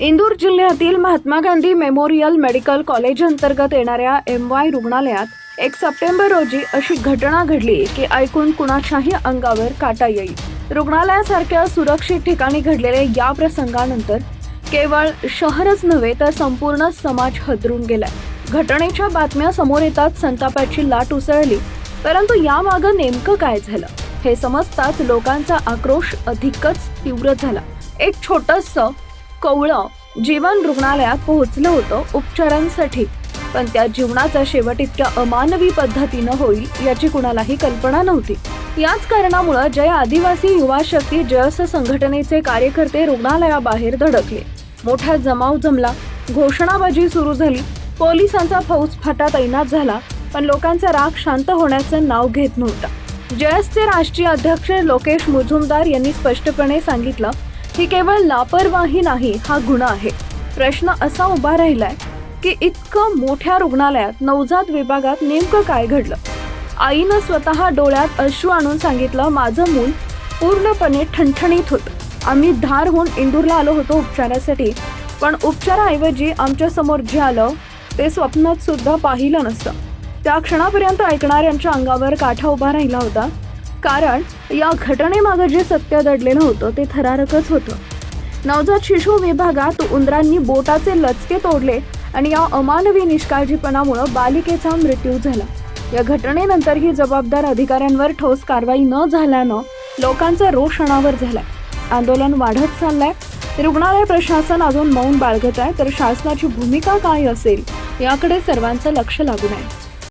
इंदूर जिल्ह्यातील Mahatma Gandhi memorial medical college अंतर्गत येणाऱ्या एम वाय रुग्णालयात एक सप्टेंबर रोजी अशी घटना घडली की ऐकून कुणाच्याही अंगावर काटा येईल. रुग्णालयासारख्या सुरक्षित ठिकाणी घडलेल्या या प्रसंगानंतर केवळ शहरच नव्हे तर संपूर्ण समाज हदरून गेलाय. घटनेच्या बातम्या समोर येतात संतापाची लाट उसळली परंतु यामागं नेमकं काय झालं? हे समजताच लोकांचा आक्रोश अधिकच तीव्र झाला. एक छोटंसं कवळं जीवन रुग्णालयात पोहोचलं होतं उपचारांसाठी. पण त्या जीवनाचा शेवट इतक्या अमानवी पद्धतीनं होईल याची कुणालाही कल्पना नव्हती. याच कारणामुळं जय आदिवासी युवा शक्ती जयस संघटनेचे कार्यकर्ते रुग्णालयाबाहेर धडकले. मोठा जमाव जमला. घोषणाबाजी सुरू झाली. पोलिसांचा फौजफाटा तैनात झाला पण लोकांचा राग शांत होण्याचं नाव घेत नव्हता. जयसचे राष्ट्रीय अध्यक्ष लोकेश मुजुमदार यांनी स्पष्टपणे सांगितलं ही केवळ लापरवाही नाही हा गुन्हा आहे. प्रश्न असा उभा राहिलाय की इतकं मोठ्या रुग्णालयात नवजात विभागात नेमकं काय घडलं? आईनं स्वतः डोळ्यात अश्रू आणून सांगितलं माझं मूल पूर्णपणे ठणठणीत होतं. आम्ही धारहून इंदूरला आलो होतो उपचारासाठी पण उपचाराऐवजी आमच्यासमोर जे आलं ते स्वप्नात सुद्धा पाहिलं नसतं. त्या क्षणापर्यंत ऐकणाऱ्यांच्या अंगावर काठा उभा राहिला होता. कारण या घटनेमागं जे सत्य दडलेलं होतं ते थरारकच होतं. नवजात शिशु विभागात उंदरांनी बोटाचे लचके तोडले आणि या अमानवी निष्काळजीपणामुळं बालिकेचा मृत्यू झाला. या घटनेनंतर ही जबाबदार अधिकाऱ्यांवर ठोस कारवाई न झाल्यानं लोकांचा रोष अनावर झालाय. आंदोलन वाढत चाललंय. रुग्णालय प्रशासन अजून मौन बाळगत आहे तर शासनाची भूमिका काय असेल याकडे सर्वांचं लक्ष लागून आहे.